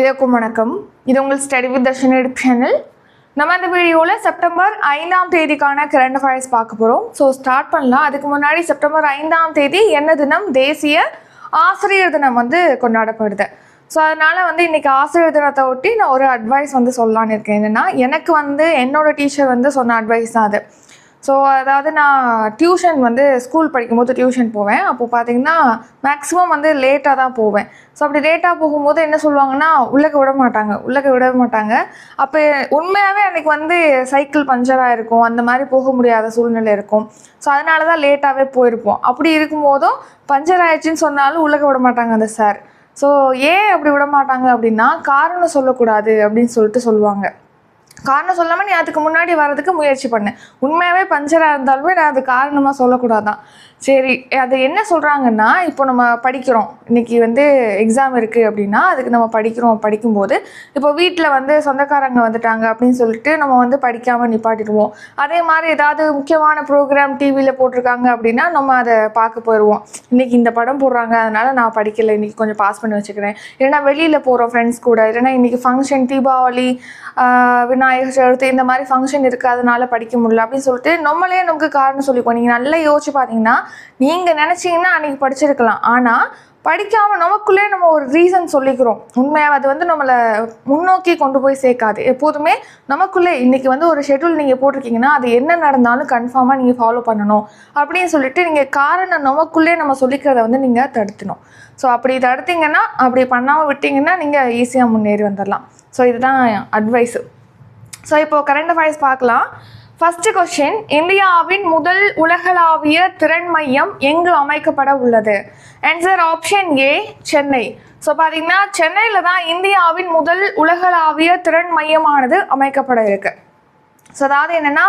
இதற்கும் வணக்கம். இது உங்கள் study with Darshan YouTube channel நம்ம இந்த வீடியோவில் செப்டம்பர் ஐந்தாம் தேதிக்கான கரண்ட் அஃபேர்ஸ் பார்க்க போகிறோம் ஸோ ஸ்டார்ட் பண்ணலாம். அதுக்கு முன்னாடி செப்டம்பர் ஐந்தாம் தேதி என்ன தினம்? தேசிய ஆசிரியர் தினம் வந்து கொண்டாடப்படுது. ஸோ அதனால் வந்து இன்றைக்கி ஆசிரியர் தினத்தை ஒட்டி நான் ஒரு அட்வைஸ் வந்து சொல்லலான்னு இருக்கேன். என்னென்னா எனக்கு வந்து என்னோட டீச்சர் வந்து சொன்ன அட்வைஸ் தான் அது. ஸோ அதாவது நான் டியூஷன் வந்து ஸ்கூல் படிக்கும்போது டியூஷன் போவேன். அப்போது பார்த்தீங்கன்னா மேக்ஸிமம் வந்து லேட்டாக தான் போவேன். ஸோ அப்படி லேட்டாக போகும்போது என்ன சொல்லுவாங்கன்னா உள்ளக்க விட மாட்டாங்க. உள்ளக்க விட மாட்டாங்க. அப்போ உண்மையாகவே அன்றைக்கி வந்து சைக்கிள் பஞ்சராக இருக்கும். அந்த மாதிரி போக முடியாத சூழ்நிலை இருக்கும். ஸோ அதனால தான் லேட்டாகவே போயிருப்போம். அப்படி இருக்கும்போதும் பஞ்சர் ஆயிடுச்சுன்னு சொன்னாலும் உள்ளக்க விட மாட்டாங்க அந்த சார் ஸோ ஏன் அப்படி விட மாட்டாங்க அப்படின்னா காரணம் சொல்லக்கூடாது அப்படின்னு சொல்லிட்டு சொல்லுவாங்க. காரணம் சொல்லாமல் நீ அதுக்கு முன்னாடி வர்றதுக்கு முயற்சி பண்ணேன் உண்மையாகவே பஞ்சராக இருந்தாலுமே நான் அது காரணமாக சொல்லக்கூடாதான். சரி அது என்ன சொல்கிறாங்கன்னா இப்போ நம்ம படிக்கிறோம். இன்னைக்கு வந்து எக்ஸாம் இருக்குது அப்படின்னா அதுக்கு நம்ம படிக்கிறோம். படிக்கும்போது இப்போ வீட்டில் வந்து சொந்தக்காரங்க வந்துட்டாங்க அப்படின்னு சொல்லிட்டு நம்ம வந்து படிக்காமல் நிப்பாட்டிடுவோம். அதே மாதிரி ஏதாவது முக்கியமான ப்ரோக்ராம் டிவியில் போட்டிருக்காங்க அப்படின்னா நம்ம அதை பார்க்க போயிடுவோம் இன்றைக்கி இந்த படம் போடுறாங்க அதனால் நான் படிக்கல. இன்றைக்கி கொஞ்சம் பாஸ் பண்ணி வச்சுக்கிறேன். இல்லைன்னா வெளியில் போகிறோம் ஃப்ரெண்ட்ஸ் கூட. இல்லைன்னா இன்றைக்கி ஃபங்க்ஷன் தீபாவளி விநாயகர் சதுர்த்தி இந்த மாதிரி ஃபங்க்ஷன் இருக்குது அதனால் படிக்க முடியல அப்படின்னு சொல்லிட்டு நம்மளே நமக்கு காரணம் சொல்லிப்போம் நீங்கள் நல்லா யோசிச்சு பார்த்தீங்கன்னா நீங்கள் நினச்சிங்கன்னா அன்றைக்கி படிச்சிருக்கலாம். ஆனால் படிக்காமல் நமக்குள்ளே நம்ம ஒரு ரீசன் சொல்லிக்கிறோம். உண்மையாக அது வந்து நம்மளை முன்னோக்கி கொண்டு போய் சேர்க்காது. எப்போதுமே நமக்குள்ளே இன்றைக்கி வந்து ஒரு ஷெட்யூல் நீங்கள் போட்டிருக்கீங்கன்னா அது என்ன நடந்தாலும் கன்ஃபார்மாக நீங்கள் ஃபாலோ பண்ணணும். அப்படின்னு சொல்லிட்டு நீங்கள் காரணம் நமக்குள்ளே நம்ம சொல்லிக்கிறத வந்து நீங்கள் தடுத்தணும். ஸோ அப்படி தடுத்தீங்கன்னா அப்படி பண்ணாமல் விட்டிங்கன்னா நீங்கள் ஈஸியாக முன்னேறி வந்துடலாம் ஸோ இதுதான் அட்வைஸு ஸோ இப்போது கரண்ட் அஃபேர்ஸ் பார்க்கலாம். ஃபர்ஸ்ட் கொஸ்டின் இந்தியாவின் முதல் உலகளாவிய திறன் மையம் எங்கு அமைக்கப்பட உள்ளது? Answer option A Chennai. So பார்த்தீங்கன்னா சென்னையில் தான் இந்தியாவின் முதல் உலகளாவிய திறன் மையமானது அமைக்கப்பட இருக்குது ஸோ அதாவது என்னென்னா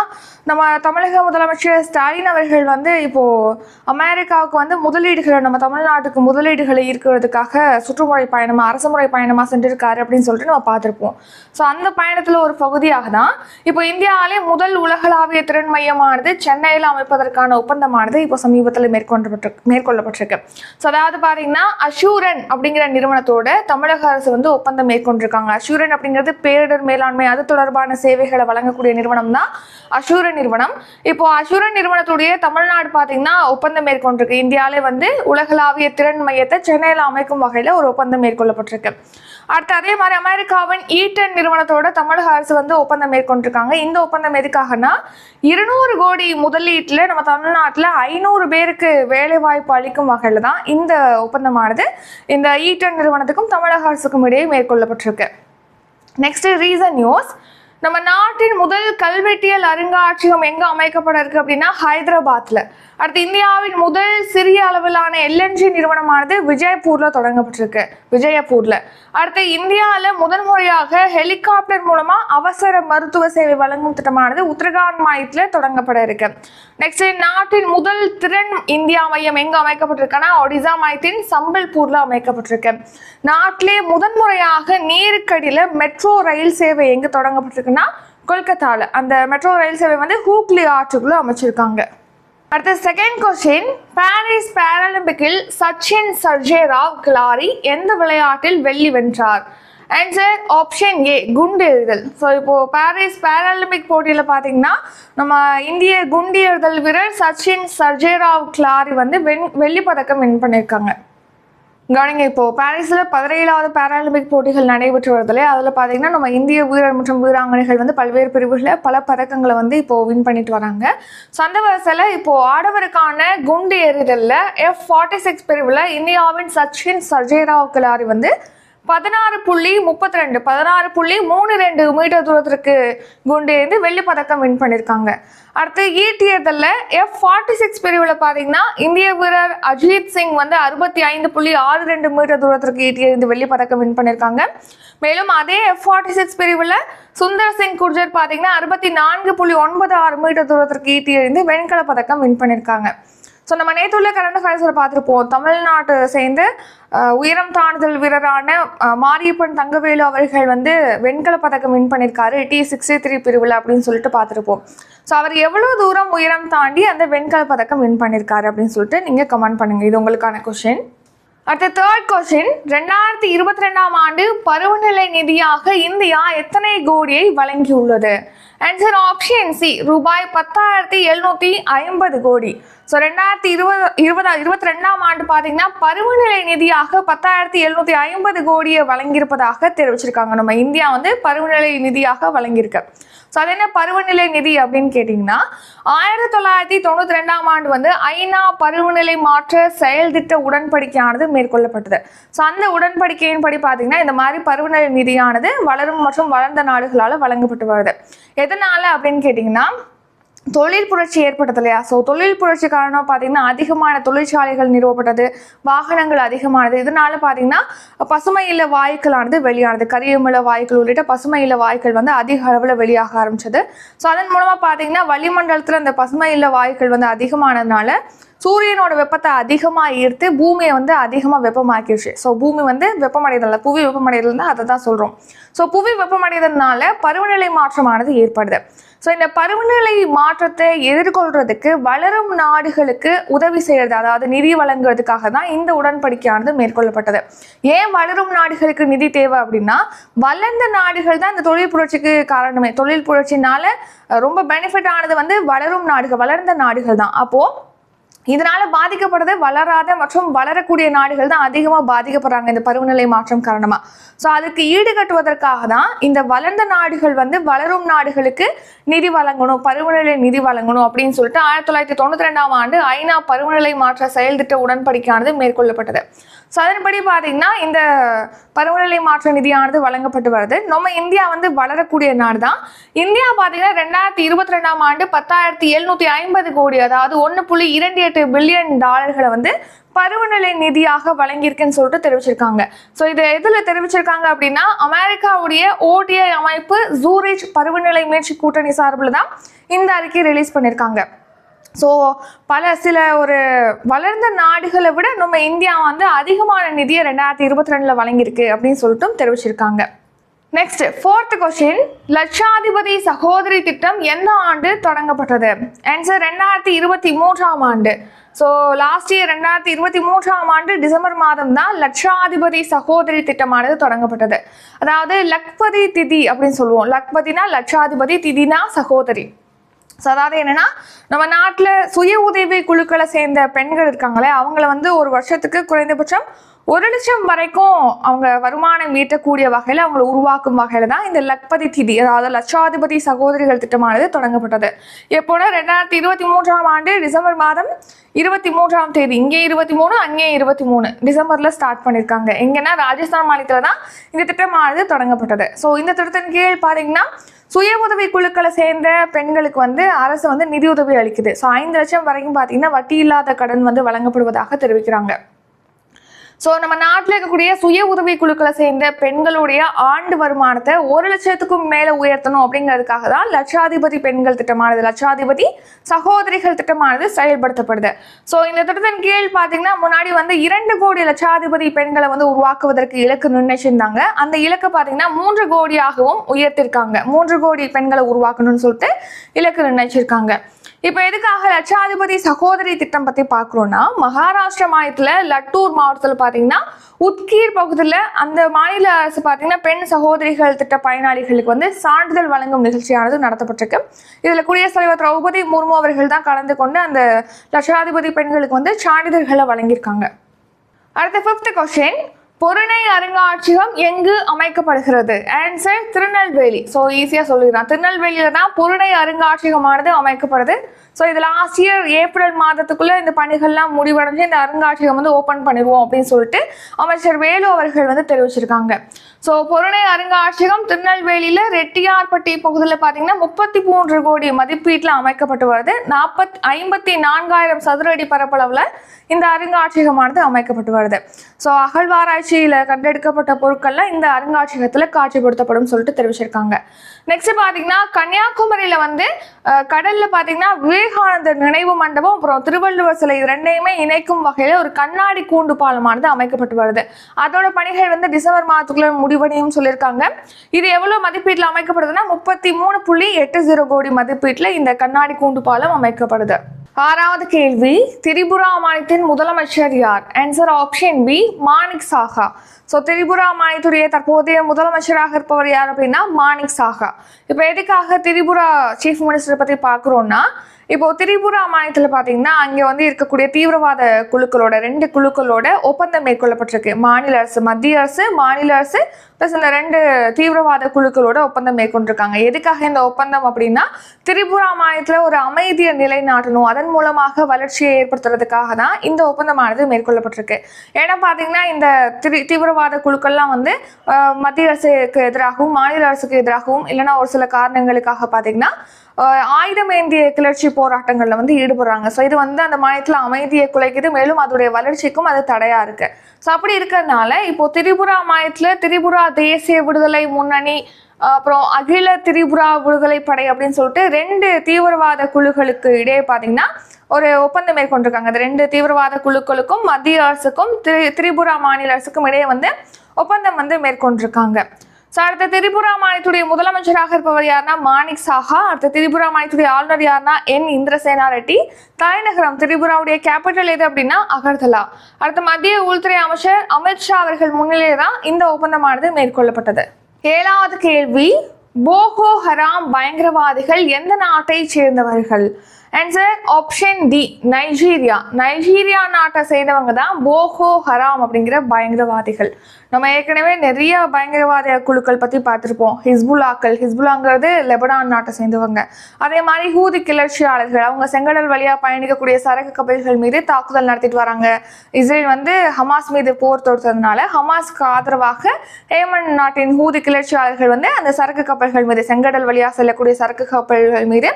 நம்ம தமிழக முதலமைச்சர் ஸ்டாலின் அவர்கள் வந்து இப்போது அமெரிக்காவுக்கு வந்து முதலீடுகளை நம்ம தமிழ்நாட்டுக்கு முதலீடுகளை ஈர்க்கிறதுக்காக சுற்றுமுறை பயணமாக அரசுமுறை பயணமாக சென்றிருக்காரு அப்படின்னு சொல்லிட்டு நம்ம பார்த்துருப்போம். ஸோ அந்த பயணத்தில் ஒரு பகுதியாக தான் இப்போ இந்தியாவிலே முதல் உலகளாவிய திறன் மையமானது சென்னையில் அமைப்பதற்கான ஒப்பந்தமானது இப்போ சமீபத்தில் மேற்கொள்ளப்பட்டு மேற்கொள்ளப்பட்டிருக்கு. ஸோ அதாவது பார்த்தீங்கன்னா அஷூரன் அப்படிங்கிற நிறுவனத்தோட தமிழக அரசு வந்து ஒப்பந்தம் மேற்கொண்டிருக்காங்க. அஷூரன் அப்படிங்கிறது பேரிடர் மேலாண்மை அது தொடர்பான சேவைகளை வழங்கக்கூடிய நிறுவனம் தான் அசூர நிறுவனம். இப்போ அசூர நிறுவனத்துடைய தமிழ்நாடு பார்த்தீங்கன்னா ஒப்பந்தம் மேற்கொண்டிருக்கு. இந்தியாவிலே வந்து உலகளாவிய திறன் மையத்தை சென்னையில் அமைக்கும் வகையில் ஒரு ஒப்பந்தம் மேற்கொள்ளப்பட்டிருக்கு. அடுத்து அதே மாதிரி அமெரிக்காவின் ஈட்டன் நிறுவனத்தோட தமிழக அரசு வந்து ஒப்பந்தம் மேற்கொண்டிருக்காங்க. இந்த ஒப்பந்தம் எதுக்காகனா இருநூறு கோடி முதலீட்டில் நம்ம தமிழ்நாட்டில் ஐநூறு பேருக்கு வேலைவாய்ப்பு அளிக்கும் வகையில் தான் இந்த ஒப்பந்தமானது. இந்த ஈட்டன் நிறுவனத்துக்கும் தமிழக அரசுக்கும் இடையே மேற்கொள்ளப்பட்டிருக்கு. நெக்ஸ்ட் ரீசன் நியூஸ் நம்ம நாட்டின் முதல் கல்வெட்டியல் அருங்காட்சியகம் எங்க அமைக்கப்பட இருக்கு அப்படின்னா ஹைதராபாத்ல. அடுத்து இந்தியாவின் முதல் சிறிய அளவிலான எல்என்ஜி நிறுவனமானது விஜயப்பூர்ல தொடங்கப்பட்டிருக்கு. விஜயப்பூர்ல அடுத்து இந்தியாவில் முதன்முறையாக ஹெலிகாப்டர் மூலமா அவசர மருத்துவ சேவை வழங்கும் திட்டமானது உத்தரகாண்ட் மாநிலத்தில் தொடங்கப்பட இருக்கு. நெக்ஸ்ட் நாட்டின் முதல் திறன் இந்தியா மையம் எங்க அமைக்கப்பட்டிருக்குன்னா ஒடிசா மாநிலத்தின் சம்பல்பூர்ல அமைக்கப்பட்டிருக்கு. நாட்டிலே முதன்முறையாக நீருக்கடியில மெட்ரோ ரயில் சேவை எங்க தொடங்கப்பட்டிருக்குன்னா கொல்கத்தால. அந்த மெட்ரோ ரயில் சேவை வந்து ஹூக்லி ஆற்றுக்குள்ள அமைச்சிருக்காங்க. அடுத்த செகண்ட் கொஸ்டின் பாரிஸ் பாராலிம்பிக்கில் சச்சின் சர்ஜேராவ் கிளாரி எந்த விளையாட்டில் வெள்ளி வென்றார்? ஆன்சர் ஆப்ஷன் ஏ குண்டு எறிதல். ஸோ இப்போது பாரிஸ் பேராலிம்பிக் போட்டியில் பார்த்தீங்கன்னா நம்ம இந்திய குண்டு எறிதல் வீரர் சச்சின் சர்ஜேராவ் கிளாரி வந்து வெண் வெள்ளி பதக்கம் வின் பண்ணியிருக்காங்க. கவனிங்க இப்போ பாரிஸில் பதினேழாவது பாராலிம்பிக் போட்டிகள் நடைபெற்று வருதுல அதில் பார்த்தீங்கன்னா நம்ம இந்திய வீரர் மற்றும் வீராங்கனைகள் வந்து பல்வேறு பிரிவுகளில் பல பதக்கங்களை வந்து இப்போ வின் பண்ணிட்டு வராங்க. ஸோ அந்த வரிசையில் இப்போ ஆடவருக்கான குண்டு எறிதலில் எஃப் ஃபார்ட்டி சிக்ஸ் பிரிவில் இந்தியாவின் சச்சின் சர்ஜேராவ் கிலாரி வந்து பதினாறு புள்ளி முப்பத்தி ரெண்டு பதினாறு புள்ளி மூணு ரெண்டு மீட்டர் தூரத்திற்கு குண்டு எறிந்து வெள்ளி பதக்கம் வின் பண்ணியிருக்காங்க அடுத்து ஈட்டியதில் எஃப் ஃபார்ட்டி சிக்ஸ் பிரிவில் பார்த்தீங்கன்னா இந்திய வீரர் அஜித் சிங் வந்து அறுபத்தி ஐந்து புள்ளி ஆறு ரெண்டு மீட்டர் தூரத்திற்கு ஈட்டி எறிந்து வெள்ளி பதக்கம் வின் பண்ணியிருக்காங்க மேலும் அதே எஃப் ஃபார்ட்டி சிக்ஸ் பிரிவில் சுந்தர் சிங் குர்ஜர் பார்த்தீங்கன்னா அறுபத்தி நான்கு புள்ளி ஒன்பது ஆறு மீட்டர் தூரத்திற்கு ஈட்டி எறிந்து வெண்கல பதக்கம் வின் பண்ணியிருக்காங்க ஸோ நம்ம நேற்று உள்ள கரண்ட் அஃபேர்ஸில் பார்த்துருப்போம் தமிழ்நாட்டு சேர்ந்து உயரம் தாண்டுதல் வீரரான மாரியப்பன் தங்கவேலு அவர்கள் வந்து வெண்கல பதக்கம் வின் பண்ணியிருக்காரு டி சிக்ஸ்டி த்ரீ பிரிவில் அப்படின்னு சொல்லிட்டு பார்த்துருப்போம். ஸோ அவர் எவ்வளோ தூரம் உயரம் தாண்டி அந்த வெண்கல பதக்கம் வின் பண்ணியிருக்காரு அப்படின்னு சொல்லிட்டு நீங்கள் கமெண்ட் பண்ணுங்கள் இது உங்களுக்கான கொஷின் அடுத்த தேர்ட் கொஸ்டின் ரெண்டாயிரத்தி இருபத்தி ரெண்டாம் ஆண்டு பருவநிலை நிதியாக இந்தியா எத்தனை கோடியை வழங்கியுள்ளது? ஆன்சர் ஆப்ஷன் சி ரூபாய் பத்தாயிரத்தி எழுநூத்தி ஐம்பது கோடி. ஸோ ரெண்டாயிரத்தி இருபது இருபதா இருபத்தி ரெண்டாம் ஆண்டு பார்த்தீங்கன்னா பருவநிலை நிதியாக பத்தாயிரத்தி எழுநூத்தி ஐம்பது கோடியை வழங்கியிருப்பதாக தெரிவிச்சிருக்காங்க. நம்ம இந்தியா வந்து பருவநிலை நிதியாக வழங்கியிருக்கு. ஸோ அது என்ன பருவநிலை நிதி அப்படின்னு கேட்டிங்கன்னா ஆயிரத்தி தொள்ளாயிரத்தி தொண்ணூற்றி ரெண்டாம் ஆண்டு வந்து ஐநா பருவநிலை மாற்ற செயல் திட்ட உடன்படிக்கையானது மேற்கொள்ளப்பட்டது. ஸோ அந்த உடன்படிக்கையின் படி பார்த்தீங்கன்னா இந்த மாதிரி பருவநிலை நிதியானது வளரும் மற்றும் வளர்ந்த நாடுகளால் வழங்கப்பட்டு வருது. எதனால் அப்படின்னு கேட்டிங்கன்னா தொழில் புரட்சி ஏற்பட்டது இல்லையா ஸோ தொழில் புரட்சி காரணமாக பார்த்தீங்கன்னா அதிகமான தொழிற்சாலைகள் நிறுவப்பட்டது வாகனங்கள் அதிகமானது. இதனால பார்த்தீங்கன்னா பசுமை இல்ல வாயுக்களானது வெளியானது. கரியமில வாயுக்கள் உள்ளிட்ட பசுமை இல்ல வாயுக்கள் வந்து அதிக அளவில் வெளியாக ஆரம்பிச்சது. ஸோ அதன் மூலமாக பார்த்தீங்கன்னா வளிமண்டலத்தில் அந்த பசுமை இல்ல வாயுக்கள் வந்து அதிகமானதுனால சூரியனோட வெப்பத்தை அதிகமாக ஈர்த்து பூமியை வந்து அதிகமாக வெப்பமாக்கிடுச்சு ஸோ பூமி வந்து வெப்பமடைதல் புவி வெப்பமடைதல் அதை தான் சொல்கிறோம் ஸோ புவி வெப்பமடைதல்னால பருவநிலை மாற்றமானது ஏற்படுது. ஸோ இந்த பருவநிலை மாற்றத்தை எதிர்கொள்றதுக்கு வளரும் நாடுகளுக்கு உதவி செய்கிறது அதாவது நிதி வழங்குறதுக்காக தான் இந்த உடன்படிக்கையானது மேற்கொள்ளப்பட்டது. ஏன் வளரும் நாடுகளுக்கு நிதி தேவை அப்படின்னா வளர்ந்த நாடுகள் தான் இந்த தொழில் புரட்சிக்கு காரணமே. தொழில் புரட்சினால ரொம்ப பெனிஃபிட் ஆனது வந்து வளரும் நாடுகள் வளர்ந்த நாடுகள் தான். அப்போது இதனால பாதிக்கப்படுறது வளராத மற்றும் வளரக்கூடிய நாடுகள் தான் அதிகமாக பாதிக்கப்படுறாங்க இந்த பருவநிலை மாற்றம் காரணமாக ஸோ அதுக்கு ஈடுகட்டுவதற்காக தான் இந்த வளர்ந்த நாடுகள் வந்து வளரும் நாடுகளுக்கு நிதி வழங்கணும் பருவநிலை நிதி வழங்கணும் அப்படின்னு சொல்லிட்டு ஆயிரத்தி தொள்ளாயிரத்தி தொண்ணூத்தி ரெண்டாம் ஆண்டு ஐநா பருவநிலை மாற்ற செயல்திட்ட உடன்படிக்கையானது மேற்கொள்ளப்பட்டது. ஸோ அதன்படி பார்த்தீங்கன்னா இந்த பருவநிலை மாற்ற நிதியானது வழங்கப்பட்டு வருது. நம்ம இந்தியா வந்து வளரக்கூடிய நாடு தான் இந்தியா பார்த்தீங்கன்னா ரெண்டாயிரத்தி இருபத்தி ரெண்டாம் ஆண்டு பத்தாயிரத்தி எழுநூற்றி ஐம்பது கோடி அதாவது ஒன்று புள்ளி இரண்டு எட்டு பில்லியன் டாலர்களை வந்து பருவநிலை நிதியாக வழங்கியிருக்குன்னு சொல்லிட்டு தெரிவிச்சிருக்காங்க. ஸோ இது எதில் தெரிவிச்சிருக்காங்க அப்படின்னா அமெரிக்காவுடைய ஓடிஐ அமைப்பு ஜூரிச் பருவநிலை முயற்சி கூட்டணி சார்பில் தான் இந்த அறிக்கை ரிலீஸ் பண்ணியிருக்காங்க ஸோ பல சில ஒரு வளர்ந்த நாடுகளை விட நம்ம இந்தியா வந்து அதிகமான நிதியை ரெண்டாயிரத்தி இருபத்தி ரெண்டில் வழங்கியிருக்கு அப்படின்னு சொல்லிட்டும் தெரிவிச்சிருக்காங்க. நெக்ஸ்ட் ஃபோர்த் கொஸ்டின் லட்சாதிபதி சகோதரி திட்டம் எந்த ஆண்டு தொடங்கப்பட்டது? ஆன்சர் ரெண்டாயிரத்தி இருபத்தி மூன்றாம் ஆண்டு. ஸோ லாஸ்ட் இயர் ரெண்டாயிரத்தி இருபத்தி மூன்றாம் ஆண்டு டிசம்பர் மாதம் தான் லட்சாதிபதி சகோதரி திட்டமானது தொடங்கப்பட்டது. அதாவது லக்பதி திதி அப்படின்னு சொல்லுவோம். லக்பதினா லட்சாதிபதி திதினா சகோதரி. ஸோ அதாவது என்னன்னா நம்ம நாட்டில் சுய உதவி குழுக்களை சேர்ந்த பெண்கள் இருக்காங்களே அவங்கள வந்து ஒரு வருஷத்துக்கு குறைந்தபட்சம் ஒரு லட்சம் வரைக்கும் அவங்க வருமானம் ஈட்டக்கூடிய வகையில் அவங்கள உருவாக்கும் வகையில் தான் இந்த லக்பதி திதி அதாவது லட்சாதிபதி சகோதரிகள் திட்டமானது தொடங்கப்பட்டது. எப்போனா ரெண்டாயிரத்தி இருபத்தி மூன்றாம் ஆண்டு டிசம்பர் மாதம் இருபத்தி மூன்றாம் தேதி இங்கே இருபத்தி மூணு அங்கே இருபத்தி மூணு டிசம்பரில் ஸ்டார்ட் பண்ணியிருக்காங்க எங்கன்னா ராஜஸ்தான் மாநிலத்தில் தான் இந்த திட்டமானது தொடங்கப்பட்டது. ஸோ இந்த திட்டத்தின் கீழ் பார்த்தீங்கன்னா சுய உதவி குழுக்களை சேர்ந்த பெண்களுக்கு வந்து அரசு வந்து நிதியுதவி அளிக்குது. ஸோ ஐந்து லட்சம் வரைக்கும் பார்த்தீங்கன்னா வட்டி இல்லாத கடன் வந்து வழங்கப்படுவதாக தெரிவிக்கிறாங்க. ஸோ நம்ம நாட்டில் இருக்கக்கூடிய சுய உதவி குழுக்களை சேர்ந்த பெண்களுடைய ஆண்டு வருமானத்தை ஒரு லட்சத்துக்கும் மேலே உயர்த்தணும் அப்படிங்கிறதுக்காக தான் லட்சாதிபதி பெண்கள் திட்டமானது லட்சாதிபதி சகோதரிகள் திட்டமானது செயல்படுத்தப்படுது. ஸோ இந்த திட்டத்தின் கீழ் பார்த்தீங்கன்னா முன்னாடி வந்து இரண்டு கோடி லட்சாதிபதி பெண்களை வந்து உருவாக்குவதற்கு இலக்கு நிர்ணயிச்சிருந்தாங்க. அந்த இலக்கு பார்த்தீங்கன்னா மூன்று கோடியாகவும் உயர்த்திருக்காங்க. மூன்று கோடி பெண்களை உருவாக்கணும்னு சொல்லிட்டு இலக்கு நிர்ணயிச்சிருக்காங்க. இப்போ எதுக்காக லட்சாதிபதி சகோதரி திட்டம் பற்றி பார்க்குறோன்னா மகாராஷ்டிரா மாநிலத்தில் லட்டூர் மாவட்டத்தில் பார்த்தீங்கன்னா உத்கீர் பகுதியில் அந்த மாநில அரசு பார்த்தீங்கன்னா பெண் சகோதரிகள் திட்ட பயனாளிகளுக்கு வந்து சான்றிதழ் வழங்கும் நிகழ்ச்சியானது நடத்தப்பட்டிருக்கு. இதில் குடியரசுத் தலைவர் திரௌபதி முர்மு அவர்கள் தான் கலந்து கொண்டு அந்த லட்சாதிபதி பெண்களுக்கு வந்து சான்றிதழ்களை வழங்கியிருக்காங்க. அடுத்த ஃபிஃப்த் கொஸ்டின் பொருணை அருங்காட்சியகம் எங்கு அமைக்கப்படுகிறது? ஆன்சர் திருநெல்வேலி. ஸோ ஈஸியாக சொல்லிடுறான் திருநெல்வேலியில் தான் பொருணை அருங்காட்சியகமானது அமைக்கப்படுது. ஸோ இது லாஸ்ட் இயர் ஏப்ரல் மாதத்துக்குள்ளே இந்த பணிகள்லாம் முடிவடைஞ்சு இந்த அருங்காட்சியகம் வந்து ஓப்பன் பண்ணிடுவோம் அப்படின்னு சொல்லிட்டு அமைச்சர் வேலு அவர்கள் வந்து தெரிவிச்சிருக்காங்க. ஸோ பொருணை அருங்காட்சியகம் திருநெல்வேலியில் ரெட்டியார்பட்டி பகுதியில் பார்த்தீங்கன்னா முப்பத்தி மூன்று கோடி மதிப்பீட்டில் அமைக்கப்பட்டு வருது. நாற்பத் ஐம்பத்தி நான்காயிரம் சதுர அடி பரப்பளவில் இந்த அருங்காட்சியகமானது அமைக்கப்பட்டு வருது. ஸோ அகழ்வாராய்ச்சியில் கண்டெடுக்கப்பட்ட பொருட்கள்லாம் இந்த அருங்காட்சியகத்தில் காட்சிப்படுத்தப்படும் சொல்லிட்டு தெரிவிச்சிருக்காங்க. நெக்ஸ்ட் பார்த்தீங்கன்னா கன்னியாகுமரியில் வந்து கடல்ல பார்த்தீங்கன்னா விவேகானந்தர் நினைவு மண்டபம் அப்புறம் திருவள்ளுவர் சிலை ரெண்டையுமே இணைக்கும் வகையில் ஒரு கண்ணாடி கூண்டு பாலமானது அமைக்கப்பட்டு வருது. அதோட பணிகள் வந்து டிசம்பர் மாதத்துக்குள்ள முடிவடையும் சொல்லியிருக்காங்க. இது எவ்வளவு மதிப்பீட்டில் அமைக்கப்படுதுன்னா முப்பத்தி மூணு புள்ளி எட்டு ஜீரோ கோடி மதிப்பீட்டில் இந்த கண்ணாடி கூண்டு பாலம் அமைக்கப்படுது. ஆறாவது கேள்வி திரிபுரா மாநிலத்தின் முதலமைச்சர் யார்? Answer option B Manik Saha so Tripura மாநிலத்துடைய தற்போதைய முதலமைச்சராக இருப்பவர் யார் அப்படின்னா மாணிக் சாஹா இப்போ எதுக்காக திரிபுரா சீஃப் மினிஸ்டரை பற்றி பார்க்குறோன்னா இப்போ திரிபுரா மாநிலத்தில் பார்த்தீங்கன்னா அங்கே வந்து இருக்கக்கூடிய தீவிரவாத குழுக்களோட ரெண்டு குழுக்களோட ஒப்பந்தம் மேற்கொள்ளப்பட்டிருக்கு. மாநில அரசு மத்திய அரசு மாநில அரசு ப்ளஸ் இந்த ரெண்டு தீவிரவாத குழுக்களோட ஒப்பந்தம் மேற்கொண்டிருக்காங்க. எதுக்காக இந்த ஒப்பந்தம் அப்படின்னா திரிபுரா மாநிலத்தில் ஒரு அமைதியை நிலைநாட்டணும். அதன் மூலமாக வளர்ச்சியை ஏற்படுத்துறதுக்காக தான் இந்த ஒப்பந்தமானது மேற்கொள்ளப்பட்டிருக்கு. ஏன்னா பார்த்தீங்கன்னா இந்த திரி தீவிரவாத குழுக்கள்லாம் வந்து மத்திய அரசுக்கு எதிராகவும் மாநில அரசுக்கு எதிராகவும் இல்லைன்னா ஒரு சில காரணங்களுக்காக பார்த்தீங்கன்னா ஆயுதம் ஏந்திய கிளர்ச்சி போராட்டங்களில் வந்து ஈடுபடுறாங்க. ஸோ இது வந்து அந்த மாநிலத்தில் அமைதியை குலைக்குது. மேலும் அதோடைய வளர்ச்சிக்கும் அது தடையாக இருக்குது ஸோ அப்படி இருக்கிறதுனால இப்போ திரிபுரா மாநிலத்தில் திரிபுரா தேசிய விடுதலை முன்னணி அப்புறம் அகில திரிபுரா விடுதலை படை அப்படின்னு சொல்லிட்டு ரெண்டு தீவிரவாத குழுக்களுக்கு இடையே பார்த்தீங்கன்னா ஒரு ஒப்பந்தம் மேற்கொண்டிருக்காங்க. இந்த ரெண்டு தீவிரவாத குழுக்களுக்கும் மத்திய அரசுக்கும் திரி திரிபுரா மாநில அரசுக்கும் இடையே வந்து ஒப்பந்தம் வந்து மேற்கொண்டிருக்காங்க. ஸோ அடுத்த திரிபுரா மாநிலத்துடைய முதலமைச்சராக இருப்பவர் யாருன்னா மாணிக் சாஹா அடுத்த திரிபுரா மாநிலத்துடைய ஆளுநர் யாருன்னா என் இந்திரசேனா ரெட்டி. தலைநகரம் திரிபுராவுடைய கேபிட்டல் எது அப்படின்னா அகர்தலா. அடுத்த மத்திய உள்துறை அமைச்சர் அமித்ஷா அவர்கள் முன்னிலையில் தான் இந்த ஒப்பந்தமானது மேற்கொள்ளப்பட்டது. ஏழாவது கேள்வி போகோ ஹராம் பயங்கரவாதிகள் எந்த நாட்டை சேர்ந்தவர்கள்? Answer option D Nigeria Nigeria நாட்டை சேர்ந்தவங்க தான் போகோ ஹராம் அப்படிங்கிற பயங்கரவாதிகள். நம்ம ஏற்கனவே நிறைய பயங்கரவாத குழுக்கள் பற்றி பார்த்துருப்போம். ஹிஸ்புல்லாக்கள் ஹிஸ்புல்லாங்கிறது லெபனான் நாட்டை சேர்ந்தவங்க. அதே மாதிரி ஹூதி கிளர்ச்சியாளர்கள் அவங்க செங்கடல் வழியாக பயணிக்கக்கூடிய சரக்கு கப்பல்கள் மீது தாக்குதல் நடத்திட்டு வராங்க. இஸ்ரேல் வந்து ஹமாஸ் மீது போர் தொடுத்ததுனால ஹமாஸ்க்கு ஆதரவாக ஏமன் நாட்டின் ஹூதி கிளர்ச்சியாளர்கள் வந்து அந்த சரக்கு கப்பல்கள் மீது செங்கடல் வழியாக செல்லக்கூடிய சரக்கு கப்பல்கள் மீது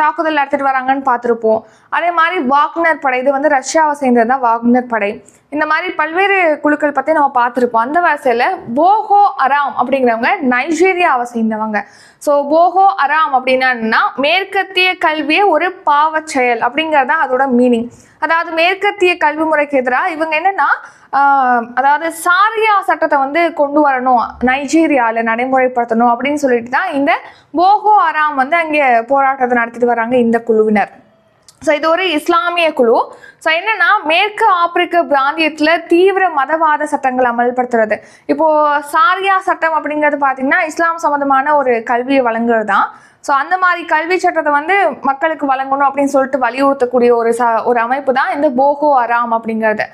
தாக்குதல் நடத்திட்டு வராங்கன்னு பார்த்துருப்போம். அதே மாதிரி வாக்னர் படை இது வந்து ரஷ்யாவை சேர்ந்தது தான் வாக்னர் படை. இந்த மாதிரி பல்வேறு குழுக்கள் பற்றி நம்ம பார்த்துருப்போம். அந்த வரிசையில் போகோ அராம் அப்படிங்கிறவங்க நைஜீரியாவை சேர்ந்தவங்க. ஸோ போகோ அராம் அப்படின்னா என்னன்னா, மேற்கத்திய கல்வியை ஒரு பாவச் செயல் அப்படிங்கிறது தான் அதோட மீனிங் அதாவது மேற்கத்திய கல்வி முறைக்கு எதிராக இவங்க என்னன்னா அதாவது சாரியா சட்டத்தை வந்து கொண்டு வரணும் நைஜீரியாவில் நடைமுறைப்படுத்தணும் அப்படின்னு சொல்லிட்டு தான் இந்த போகோ அராம் வந்து அங்கே போராட்டத்தை நடத்திட்டு வராங்க இந்த குழுவினர். ஸோ இது ஒரு இஸ்லாமிய குழு. ஸோ என்னன்னா மேற்கு ஆப்பிரிக்க பிராந்தியத்தில் தீவிர மதவாத சட்டங்கள் அமல்படுத்துறது. இப்போ சாரியா சட்டம் அப்படிங்கிறது பார்த்தீங்கன்னா இஸ்லாம் சம்மந்தமான ஒரு கல்வியை வழங்குறது தான். ஸோ அந்த மாதிரி கல்வி சட்டத்தை வந்து மக்களுக்கு வழங்கணும் அப்படின்னு சொல்லிட்டு வலியுறுத்தக்கூடிய ஒரு ச ஒரு அமைப்பு தான் இந்த போகோ அராம் அப்படிங்கிறது.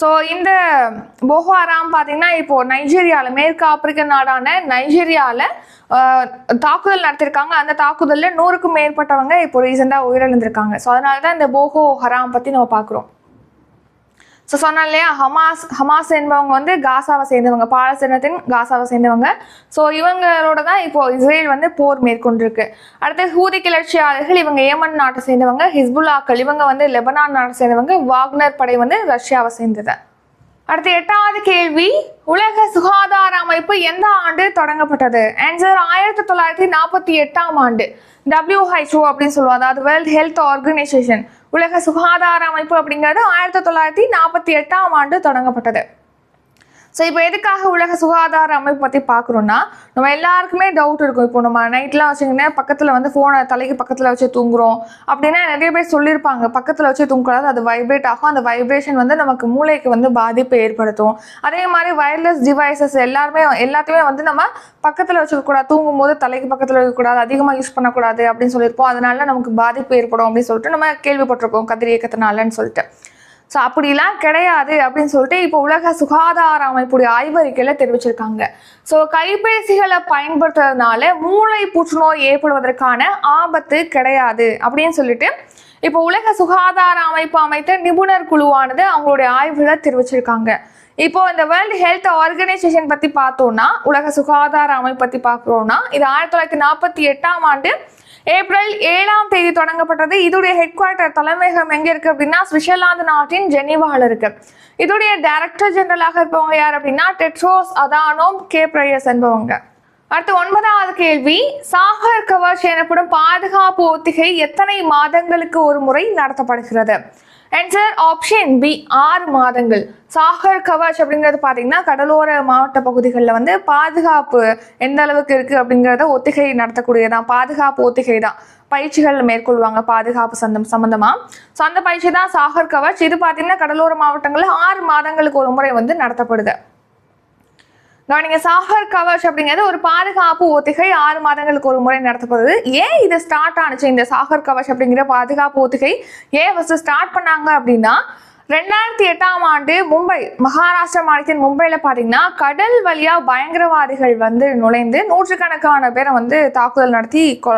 ஸோ இந்த போகோ ஹராம் பார்த்தீங்கன்னா இப்போது நைஜீரியாவில் மேற்கு ஆப்பிரிக்க நாடான நைஜீரியாவில் தாக்குதல் நடத்திருக்காங்க. அந்த தாக்குதலில் நூறுக்கும் மேற்பட்டவங்க இப்போ ரீசெண்டாக உயிரிழந்திருக்காங்க. ஸோ அதனால தான் இந்த போகோ ஹராம் பற்றி நம்ம பார்க்குறோம் ஸோ சொன்னேன் இல்லையா? ஹமாஸ் ஹமாஸ் என்பவங்க வந்து காசாவை சேர்ந்தவங்க பாலஸ்தீனத்தின் காசாவை சேர்ந்தவங்க. ஸோ இவங்களோட தான் இப்போ இஸ்ரேல் வந்து போர் மேற்கொண்டிருக்கு. அடுத்து ஹூதி கிளர்ச்சியாளர்கள் இவங்க ஏமன் நாட்டை சேர்ந்தவங்க ஹிஸ்புல்லாக்கள் இவங்க வந்து லெபனான் நாட்டை சேர்ந்தவங்க வாக்னர் படை வந்து ரஷ்யாவை சேர்ந்தது. அடுத்து எட்டாவது கேள்வி உலக சுகாதார அமைப்பு எந்த ஆண்டு தொடங்கப்பட்டது? ஆன்சர் ஆயிரத்தி தொள்ளாயிரத்தி நாற்பத்தி எட்டாம் ஆண்டு. டபிள்யூஹெச்ஓ அப்படின்னு சொல்லுவோம். அதாவது வேர்ல்ட் ஹெல்த் ஆர்கனைசேஷன் உலக சுகாதார அமைப்பு அப்படிங்கிறது ஆயிரத்தி தொள்ளாயிரத்தி நாற்பத்தி எட்டாம் ஆண்டு தொடங்கப்பட்டது. ஸோ இப்போ எதுக்காக உலக சுகாதார அமைப்பு பற்றி பார்க்குறோன்னா நம்ம எல்லாருக்குமே டவுட் இருக்கும். இப்போ நம்ம நைட்லாம் வச்சிங்கன்னா பக்கத்தில் வந்து ஃபோனை தலைக்கு பக்கத்தில் வச்சு தூங்குறோம். அப்படின்னா நிறைய பேர் சொல்லியிருப்பாங்க பக்கத்தில் வச்சு தூங்கக்கூடாது அது வைப்ரேட் ஆகும். அந்த வைப்ரேஷன் வந்து நமக்கு மூளைக்கு வந்து பாதிப்பை ஏற்படுத்தும். அதே மாதிரி வயர்லெஸ் டிவைசஸ் எல்லாருமே எல்லாத்தையுமே வந்து நம்ம பக்கத்தில் வச்சுக்கக்கூடாது. தூங்கும் போது தலைக்கு பக்கத்தில் வைக்கக்கூடாது அதிகமாக யூஸ் பண்ணக்கூடாது அப்படின்னு சொல்லியிருப்போம். அதனால நமக்கு பாதிப்பு ஏற்படும் அப்படின்னு சொல்லிட்டு நம்ம கேள்விப்பட்டிருப்போம் கதிர் இயக்கத்தினாலன்னு சொல்லிட்டு. ஸோ அப்படிலாம் கிடையாது அப்படின்னு சொல்லிட்டு இப்போ உலக சுகாதார அமைப்புடைய ஆய்வறிக்கையில் தெரிவிச்சிருக்காங்க. ஸோ கைபேசிகளை பயன்படுத்துறதுனால மூளை புற்றுநோய் ஏற்படுவதற்கான ஆபத்து கிடையாது அப்படின்னு சொல்லிட்டு இப்போ உலக சுகாதார அமைப்பு அமைத்த நிபுணர் குழுவானது அவங்களுடைய ஆய்வுகளை தெரிவிச்சிருக்காங்க. இப்போ இந்த வேர்ல்டு ஹெல்த் ஆர்கனைசேஷன் பற்றி பார்த்தோம்னா உலக சுகாதார அமைப்பு பற்றி பார்க்குறோம்னா இது ஆயிரத்தி தொள்ளாயிரத்தி நாற்பத்தி எட்டாம் ஆண்டு ஏப்ரல் ஏழாம் தேதி தொடங்கப்பட்டது. இதோடைய ஹெட் குவார்ட்டர் தலைமையகம் எங்க இருக்கு அப்படின்னா சுவிட்சர்லாந்து நாட்டின் ஜெனீவாவில் இருக்கு. இதோடைய டைரக்டர் ஜெனரலாக இருப்பவங்க யார் அப்படின்னா டெட்ரோஸ் அதானோம் கே. பிரயஸ் என்பவங்க. அடுத்து ஒன்பதாவது கேள்வி சாகர் கவர்ச்சி எனப்படும் பாதுகாப்பு ஒத்திகை எத்தனை மாதங்களுக்கு ஒரு முறை நடத்தப்படுகிறது? ஆன்சர் ஆப்ஷன் பி ஆறு மாதங்கள். சாகர் கவச் அப்படிங்கிறது பார்த்தீங்கன்னா கடலோர மாவட்ட பகுதிகளில் வந்து பாதுகாப்பு எந்த அளவுக்கு இருக்குது அப்படிங்கிறத ஒத்திகை நடத்தக்கூடியதான் பாதுகாப்பு ஒத்திகை தான் பயிற்சிகள் மேற்கொள்வாங்க பாதுகாப்பு சந்தம் சம்மந்தமாக ஸோ அந்த பயிற்சி தான் சாகர் கவச் இது பார்த்தீங்கன்னா கடலோர மாவட்டங்களில் ஆறு மாதங்களுக்கு ஒரு முறை வந்து நடத்தப்படுது. கவனிங்க சாகர் கவச் அப்படிங்கிறது ஒரு பாதுகாப்பு ஒத்திகை ஆறு மாதங்களுக்கு ஒரு முறை நடத்தப்படுது ஏன் இது ஸ்டார்ட் ஆனுச்சு இந்த சாகர் கவச் அப்படிங்கிற பாதுகாப்பு ஒத்திகை? ஏன் ஃபர்ஸ்ட் ஸ்டார்ட் பண்ணாங்க அப்படின்னா ரெண்டாயிரத்தி எட்டாம் ஆண்டு மும்பை மகாராஷ்டிரா மாநிலத்தின் மும்பையில் பார்த்தீங்கன்னா கடல் வழியாக பயங்கரவாதிகள் வந்து நுழைந்து நூற்றுக்கணக்கான பேரை வந்து தாக்குதல் நடத்தி கொ-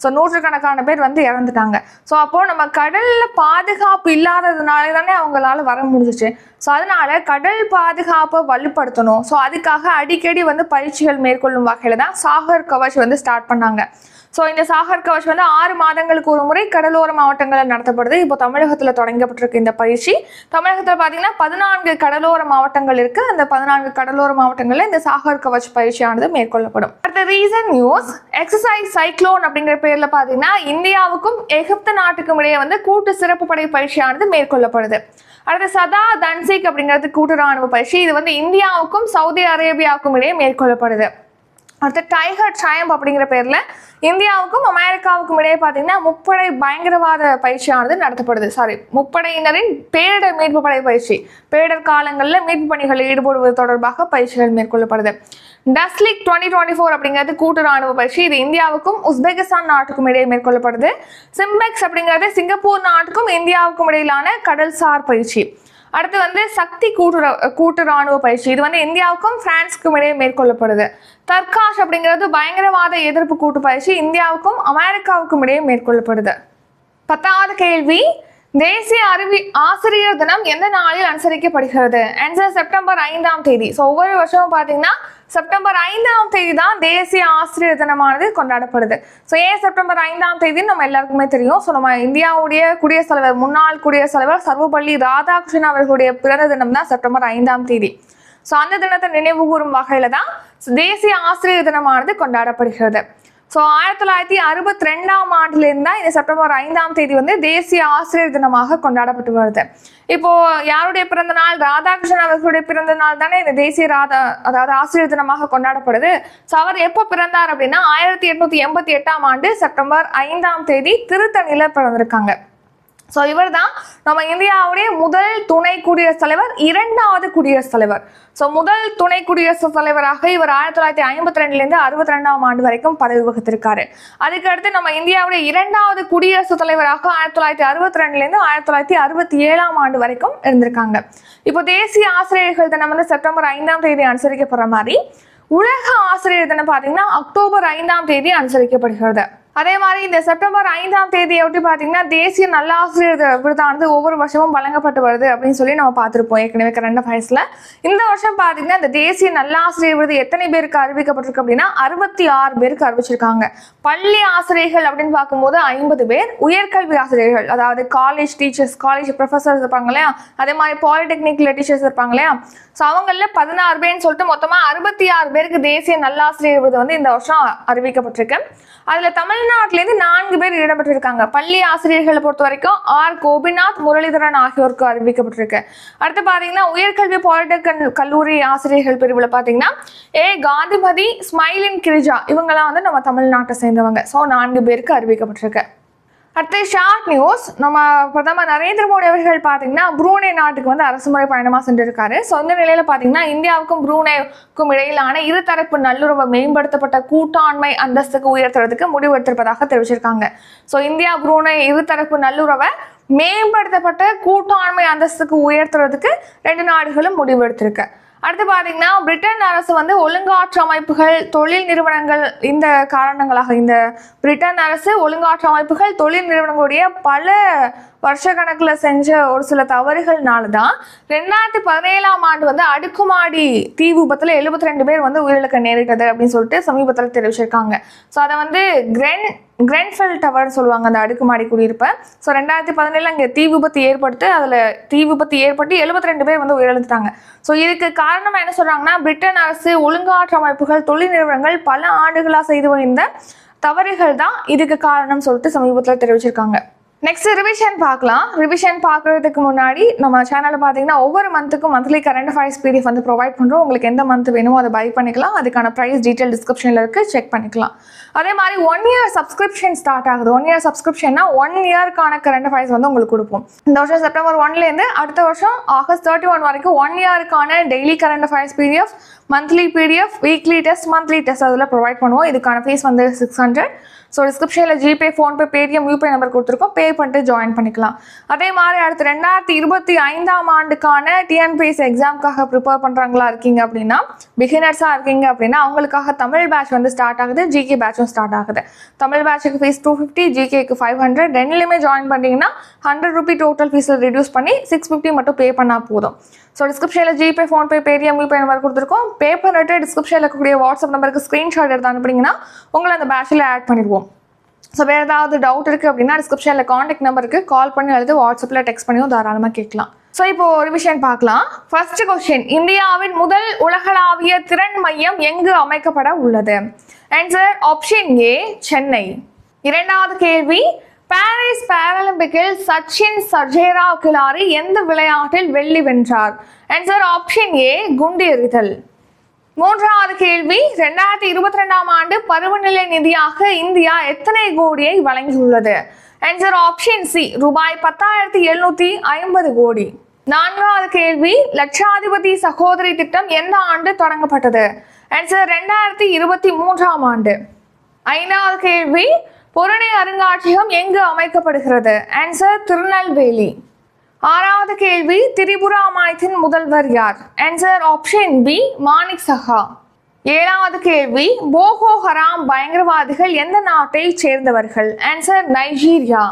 ஸோ நூற்றுக்கணக்கான பேர் வந்து இறந்துட்டாங்க. ஸோ அப்போது நம்ம கடலில் பாதுகாப்பு இல்லாததுனால தானே அவங்களால வர முடிஞ்சிச்சு. ஸோ அதனால் கடல் பாதுகாப்பை வலுப்படுத்தணும். ஸோ அதுக்காக அடிக்கடி வந்து பயிற்சிகள் மேற்கொள்ளும் வகையில் தான் சாகர் கவச் வந்து ஸ்டார்ட் பண்ணாங்க. ஸோ இந்த சாகர் கவச் வந்து ஆறு மாதங்களுக்கு ஒரு முறை கடலோர மாவட்டங்களில் நடத்தப்படுது. இப்போ தமிழகத்தில் தொடங்கப்பட்டிருக்கு இந்த பயிற்சி. தமிழகத்தில் பார்த்தீங்கன்னா பதினான்கு கடலோர மாவட்டங்கள் இருக்கு. அந்த பதினான்கு கடலோர மாவட்டங்களில் இந்த சாகர் கவச் பயிற்சியானது மேற்கொள்ளப்படும். அடுத்த ரீசன் நியூஸ் எக்ஸசைஸ் சைக்ளோன் அப்படிங்கிற பேரில் பார்த்தீங்கன்னா இந்தியாவுக்கும் எகிப்து நாட்டுக்கும் இடையே வந்து கூட்டு சிறப்பு படை பயிற்சியானது மேற்கொள்ளப்படுது. அடுத்து சதா தன்சிக் அப்படிங்கிறது கூட்டு ராணுவ பயிற்சி. இது வந்து இந்தியாவுக்கும் சவுதி அரேபியாவுக்கும் இடையே மேற்கொள்ளப்படுது. அடுத்து டைகர் ட்ரயம்ப் அப்படிங்கிற பேரில் இந்தியாவுக்கும் அமெரிக்காவுக்கும் இடையே பார்த்தீங்கன்னா முப்படை பயங்கரவாத பயிற்சியானது நடத்தப்படுது. சாரி முப்படையினரின் பேரிடர் மீட்பு படை பயிற்சி. பேரிடர் காலங்களில் மீட்பு பணிகளில் ஈடுபடுவது தொடர்பாக பயிற்சிகள் மேற்கொள்ளப்படுது. டஸ்லிக் டுவெண்ட்டி டுவெண்ட்டி ஃபோர் அப்படிங்கிறது கூட்டு ராணுவ பயிற்சி. இது இந்தியாவுக்கும் உஸ்பெகிஸ்தான் நாட்டுக்கும் இடையே மேற்கொள்ளப்படுது. சிம்பெக்ஸ் அப்படிங்கிறது சிங்கப்பூர் நாட்டுக்கும் இந்தியாவுக்கும் இடையிலான கடல்சார் பயிற்சி. அடுத்து வந்து சக்தி கூட்டு கூட்டு ராணுவ பயிற்சி. இது வந்து இந்தியாவுக்கும் பிரான்ஸுக்கும் இடையே மேற்கொள்ளப்படுது. தர்காஷ் அப்படிங்கிறது பயங்கரவாத எதிர்ப்பு கூட்டு பயிற்சி இந்தியாவுக்கும் அமெரிக்காவுக்கும் இடையே மேற்கொள்ளப்படுது. பத்தாவது கேள்வி தேசிய அறிவி ஆசிரியர் தினம் எந்த நாளில் அனுசரிக்கப்படுகிறது? ஆன்சர் செப்டம்பர் ஐந்தாம் தேதி. ஸோ ஒவ்வொரு வருஷமும் பார்த்தீங்கன்னா செப்டம்பர் ஐந்தாம் தேதி தான் தேசிய ஆசிரியர் தினமானது கொண்டாடப்படுது. ஸோ ஏன் செப்டம்பர் ஐந்தாம் தேதின்னு நம்ம எல்லாருக்குமே தெரியும். ஸோ நம்ம இந்தியாவுடைய குடியரசுத் தலைவர் முன்னாள் குடியரசுத் தலைவர் சர்வபள்ளி ராதாகிருஷ்ணன் அவர்களுடைய பிறந்த தினம் தான் செப்டம்பர் ஐந்தாம் தேதி. ஸோ அந்த தினத்தை நினைவு கூறும் வகையில தான் தேசிய ஆசிரியர் தினமானது கொண்டாடப்படுகிறது. ஸோ ஆயிரத்தி தொள்ளாயிரத்தி அறுபத்தி ரெண்டாம் ஆண்டுலேருந்து தான் இந்த செப்டம்பர் ஐந்தாம் தேதி வந்து தேசிய ஆசிரியர் தினமாக கொண்டாடப்பட்டு வருது. இப்போ யாருடைய பிறந்த நாள்? ராதாகிருஷ்ணன் அவர்களுடைய பிறந்த நாள் தானே இந்த தேசிய ராதா அதாவது ஆசிரியர் தினமாக கொண்டாடப்படுது. ஸோ அவர் எப்போ பிறந்தார் அப்படின்னா ஆயிரத்தி எட்நூத்தி எண்பத்தி எட்டாம் ஆண்டு செப்டம்பர் ஐந்தாம் தேதி திருத்தணியில் பிறந்திருக்காங்க. ஸோ இவர் தான் நம்ம இந்தியாவுடைய முதல் துணை குடியரசுத் தலைவர் இரண்டாவது குடியரசுத் தலைவர். ஸோ முதல் துணை குடியரசுத் தலைவராக இவர் ஆயிரத்தி தொள்ளாயிரத்தி ஐம்பத்தி ரெண்டுலேருந்து அறுபத்தி ரெண்டாம் ஆண்டு வரைக்கும் பதவி வகித்திருக்காரு. அதுக்கடுத்து நம்ம இந்தியாவுடைய இரண்டாவது குடியரசுத் தலைவராக ஆயிரத்தி தொள்ளாயிரத்தி அறுபத்தி ரெண்டுலேருந்து ஆயிரத்தி தொள்ளாயிரத்தி அறுபத்தி ஏழாம் ஆண்டு வரைக்கும் இருந்திருக்காங்க. இப்போ தேசிய ஆசிரியர்கள் தினம் வந்து செப்டம்பர் ஐந்தாம் தேதி அனுசரிக்கப்படுற மாதிரி உலக ஆசிரியர் தினம் பார்த்தீங்கன்னா அக்டோபர் ஐந்தாம் தேதி அனுசரிக்கப்படுகிறது. அதே மாதிரி இந்த செப்டம்பர் ஐந்தாம் தேதியை எப்படி பார்த்தீங்கன்னா தேசிய நல்லாசிரியர் விருதானது ஒவ்வொரு வருஷமும் வழங்கப்பட்டு வருது அப்படின்னு சொல்லி நம்ம பார்த்துருப்போம். ஏற்கனவே கரண்ட் அஃபேர்ஸில். இந்த வருஷம் பார்த்தீங்கன்னா இந்த தேசிய நல்லாசிரியர் விருது எத்தனை பேருக்கு அறிவிக்கப்பட்டிருக்கு அப்படின்னா அறுபத்தி ஆறு பேருக்கு அறிவிச்சிருக்காங்க. பள்ளி ஆசிரியர்கள் அப்படின்னு பார்க்கும்போது ஐம்பது பேர். உயர்கல்வி ஆசிரியர்கள் அதாவது காலேஜ் டீச்சர்ஸ் காலேஜ் ப்ரொஃபஸர்ஸ் இருப்பாங்க இல்லையா? அதே மாதிரி பாலிடெக்னிக்ல டீச்சர்ஸ் இருப்பாங்க இல்லையா? ஸோ அவங்களில் பதினாறு பேர்னு சொல்லிட்டு மொத்தமாக அறுபத்தி ஆறு பேருக்கு தேசிய நல்லாசிரியர் விருது வந்து இந்த வருஷம் அறிவிக்கப்பட்டிருக்கு. அதில் தமிழ்நாட்டிலேருந்து நான்கு பேர் இடம்பெற்றிருக்காங்க. பள்ளி ஆசிரியர்களை பொறுத்த வரைக்கும் ஆர். கோபிநாத் முரளிதரன் ஆகியோருக்கு அறிவிக்கப்பட்டிருக்கு. அடுத்து பார்த்தீங்கன்னா உயர்கல்வி பாலிடெக்னிக் கல்லூரி ஆசிரியர்கள் பிரிவில் பார்த்தீங்கன்னா ஏ. காந்திமதி ஸ்மைலின் கிரிஜா இவங்கெல்லாம் வந்து நம்ம தமிழ்நாட்டை சேர்ந்தவங்க. ஸோ நான்கு பேருக்கு அறிவிக்கப்பட்டிருக்கு. அடுத்து ஷார்ட் நியூஸ் நம்ம பிரதமர் நரேந்திர மோடி அவர்கள் பார்த்தீங்கன்னா புரூனே நாட்டுக்கு வந்து அரசுமுறை பயணமாக சென்றிருக்காரு. ஸோ இந்த நிலையில் பார்த்தீங்கன்னா இந்தியாவுக்கும் ப்ரூனேக்கும் இடையிலான இருதரப்பு நல்லுறவை மேம்படுத்தப்பட்ட கூட்டாண்மை அந்தஸ்துக்கு உயர்த்துறதுக்கு முடிவெடுத்திருப்பதாக தெரிவிச்சிருக்காங்க. ஸோ இந்தியா புரூனே இருதரப்பு நல்லுறவை மேம்படுத்தப்பட்ட கூட்டாண்மை அந்தஸ்துக்கு உயர்த்துறதுக்கு ரெண்டு நாடுகளும் முடிவெடுத்திருக்கு. அடுத்து பார்த்தீங்கன்னா பிரிட்டன் அரசு வந்து ஒழுங்காற்று அமைப்புகள் தொழில் நிறுவனங்கள் இந்த காரணங்களாக இந்த பிரிட்டன் அரசு ஒழுங்காற்று அமைப்புகள் தொழில் நிறுவனங்களுடைய பல வருஷ கணக்கில் செஞ்ச ஒரு சில தவறுகள்னால தான் ரெண்டாயிரத்தி பதினேழாம் ஆண்டு வந்து அடுக்குமாடி தீ விபத்தில் எழுபத்தி ரெண்டு பேர் வந்து உயிரிழக்க நேரிட்டது அப்படின்னு சொல்லிட்டு சமீபத்தில் தெரிவிச்சிருக்காங்க. ஸோ அதை வந்து கிரென் கிரென்ஃபெல் டவர்னு சொல்லுவாங்க அந்த அடுக்குமாடி குடியிருப்பை. ஸோ ரெண்டாயிரத்தி பதினேழில் இங்கே தீ விபத்து ஏற்பட்டு அதில் தீ விபத்து ஏற்பட்டு எழுபத்தி ரெண்டு பேர் வந்து உயிரிழந்துட்டாங்க. ஸோ இதுக்கு காரணம் என்ன சொல்கிறாங்கன்னா பிரிட்டன் அரசு ஒழுங்காற்று அமைப்புகள் தொழில் நிறுவனங்கள் பல ஆண்டுகளாக செய்து வந்த தவறுகள் தான் இதுக்கு காரணம் சொல்லிட்டு சமீபத்தில் தெரிவிச்சிருக்காங்க. நெக்ஸ்ட் ரிவிஷன் பார்க்கலாம். ரிவிஷன் பார்க்கறதுக்கு முன்னாடி நம்ம சேனலில் பார்த்தீங்கன்னா ஒவ்வொரு மந்த்துக்கும் மந்த்லி கரண்ட் அஃபேர்ஸ் பிடிஎஃப் வந்து ப்ரொவைட் பண்ணுறோம் உங்களுக்கு எந்த மந்த் வேணுமோ அதை பை பண்ணிக்கலாம். அதுக்கான ப்ரைஸ் டீட்டெயில் டிஸ்கிரிப்ஷனில் இருக்குது செக் பண்ணிக்கலாம். அதே மாதிரி ஒன் இயர் சப்ஸ்கிரிப்ஷன் ஸ்டார்ட் ஆகுது. ஒன் இயர் சப்ஸ்கிரிப்ஷன்னா ஒன் இயர்க்கான கரண்ட் அஃபேர்ஸ் வந்து உங்களுக்கு கொடுப்போம். இந்த வருஷம் செப்டம்பர் ஒன்லேருந்து அடுத்த வருஷம் ஆகஸ்ட் தேர்ட்டி ஒன் வரைக்கும் one இயருக்கான daily current affairs PDF monthly PDF weekly test monthly test அதில் ப்ரொவைட் பண்ணுவோம். இதுக்கான ஃபீஸ் வந்து சிக்ஸ் ஹண்ட்ரட் ஸோ டிஸ்கிரிப்ஷனில் GPay PhonePe Paytm UPI number கொடுத்துருக்கோம். பே பண்ணிட்டு ஜாயின் பண்ணிக்கலாம். அதே மாதிரி அடுத்து ரெண்டாயிரத்தி இருபத்தி ஐந்தாம் ஆண்டுக்கான டிஎன்பிஎஸ் எக்ஸாமுக்காக ப்ரிப்பேர் பண்ணுறாங்களா இருக்கீங்க அப்படின்னா பிகினர்ஸாக இருக்கீங்க அப்படின்னா அவங்களுக்காக தமிழ் பேட்ச் வந்து ஸ்டார்ட் ஆகுது. ஜிகே பேட்சும் ஸ்டார்ட் ஆகுது. தமிழ் பேட்சுக்கு ஃபீஸ் டூ ஃபிஃப்டி ஜிகேக்கு ஃபைவ் ஹண்ட்ரட் ரெண்டுலையுமே ஜாயின் பண்ணிங்கன்னா ஹண்ட்ரட் ருபி டோட்டல் ஃபீஸில் ரிடியூஸ் பண்ணி சிக்ஸ் ஃபிஃப்டி மட்டும் பே பண்ணால் போதும். ஸோ டிஸ்கிரிப்ஷனில் GPay PhonePe Paytm YouPay number கொடுத்துருக்கோம். பே பண்ணிட்டு டிஸ்கிரிப்ஷனில் இருக்கக்கூடிய வாட்ஸ்அப் நம்பருக்கு ஸ்க்ரீன்ஷாட் எடுத்து அனுப்புனீங்கன்னா உங்களை அந்த பேட்சில் ஆட் பண்ணிடுவோம். ஸோ வேறு ஏதாவது டவுட் இருக்குது அப்படின்னா டிஸ்கிரிப்ஷனில் காண்டாக்ட் நம்பருக்கு கால் பண்ணி அல்லது வாட்ஸ்அப்பில் டெக்ஸ்ட் பண்ணியும் தாராளமாக கேட்கலாம். ஸோ இப்போ ஒரு விஷயம் பார்க்கலாம். ஃபர்ஸ்ட் கொஸ்டின் இந்தியாவின் முதல் உலகளாவிய திறன் மையம் எங்கு அமைக்கப்பட உள்ளது? Answer option A Chennai. இரண்டாவது கேள்வி. பாரிஸ் பாராலிம்பிக்கில் சச்சின் சர்ஜேரா கிலாரி எந்த விளையாட்டில் வெள்ளி வென்றார்? ஆன்சர் ஆப்ஷன் ஏ குண்டு எறிதல். மூன்றாவது கேள்வி. ரெண்டாயிரத்தி இருபத்தி ரெண்டாம் ஆண்டு பருவநிலை நிதியாக இந்தியா எத்தனை கோடியை வழங்கியுள்ளது? ஆன்சர் ஆப்ஷன் சி ரூபாய் பத்தாயிரத்தி எழுநூத்தி ஐம்பது கோடி. நான்காவது கேள்வி. லட்சாதிபதி சகோதரி திட்டம் எந்த ஆண்டு தொடங்கப்பட்டது? ஆன்சர் ரெண்டாயிரத்தி இருபத்தி மூன்றாம் ஆண்டு. ஐந்தாவது கேள்வி. புறணி அருங்காட்சியகம் எங்கு அமைக்கப்படுகிறது? ஆன்சர் திருநெல்வேலி. ஆறாவது கேள்வி திரிபுரா மாநிலத்தின் முதல்வர் யார்? ஆன்சர் ஆப்ஷன் பி மாணிக் சஹா ஏழாவது கேள்வி போகோ ஹராம் பயங்கரவாதிகள் எந்த நாட்டை சேர்ந்தவர்கள்? Answer Nigeria.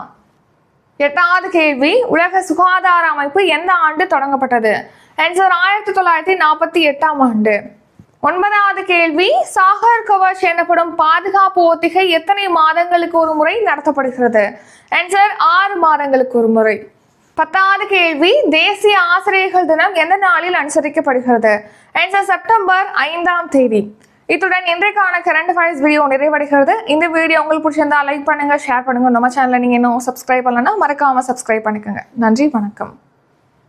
எட்டாவது கேள்வி உலக சுகாதார அமைப்பு எந்த ஆண்டு தொடங்கப்பட்டது? ஆன்சர் ஆயிரத்தி தொள்ளாயிரத்தி நாற்பத்தி எட்டாம் ஆண்டு. ஒன்பதாவது கேள்வி சாகர் கவச் எனப்படும் பாதுகாப்பு ஒத்திகை எத்தனை மாதங்களுக்கு ஒரு முறை நடத்தப்படுகிறது? ஆன்சர் ஆறு மாதங்களுக்கு ஒரு முறை. பத்தாவது கேள்வி தேசிய ஆசிரியர்கள் தினம் எந்த நாளில் அனுசரிக்கப்படுகிறது? ஆன்சர் செப்டம்பர் ஐந்தாம் தேதி. இத்துடன் இன்றைக்கான கரண்ட் அஃபேர்ஸ் வீடியோ நிறைவடைகிறது. இந்த வீடியோ உங்களுக்கு பிடிச்சிருந்தா லைக் பண்ணுங்க ஷேர் பண்ணுங்க. நம்ம சேனலை நீங்க இன்னும் சப்ஸ்கிரைப் பண்ணலன்னா மறக்காம சப்ஸ்கிரைப் பண்ணிக்கோங்க. நன்றி வணக்கம்.